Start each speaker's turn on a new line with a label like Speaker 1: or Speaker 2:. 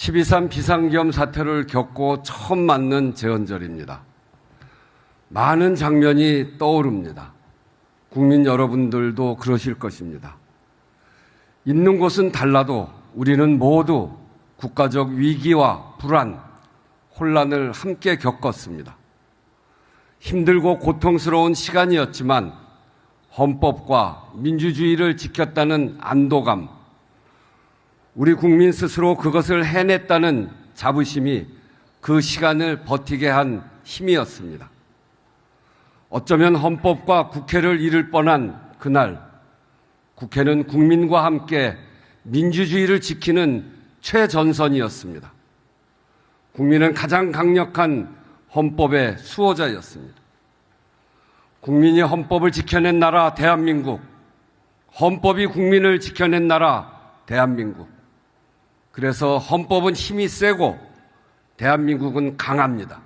Speaker 1: 12.3 비상겸 사태를 겪고 처음 맞는 재헌절입니다. 많은 장면이 떠오릅니다. 국민 여러분들도 그러실 것입니다. 있는 곳은 달라도 우리는 모두 국가적 위기와 불안, 혼란을 함께 겪었습니다. 힘들고 고통스러운 시간이었지만 헌법과 민주주의를 지켰다는 안도감, 우리 국민 스스로 그것을 해냈다는 자부심이 그 시간을 버티게 한 힘이었습니다. 어쩌면 헌법과 국회를 잃을 뻔한 그날, 국회는 국민과 함께 민주주의를 지키는 최전선이었습니다. 국민은 가장 강력한 헌법의 수호자였습니다. 국민이 헌법을 지켜낸 나라 대한민국, 헌법이 국민을 지켜낸 나라 대한민국. 그래서 헌법은 힘이 세고 대한민국은 강합니다.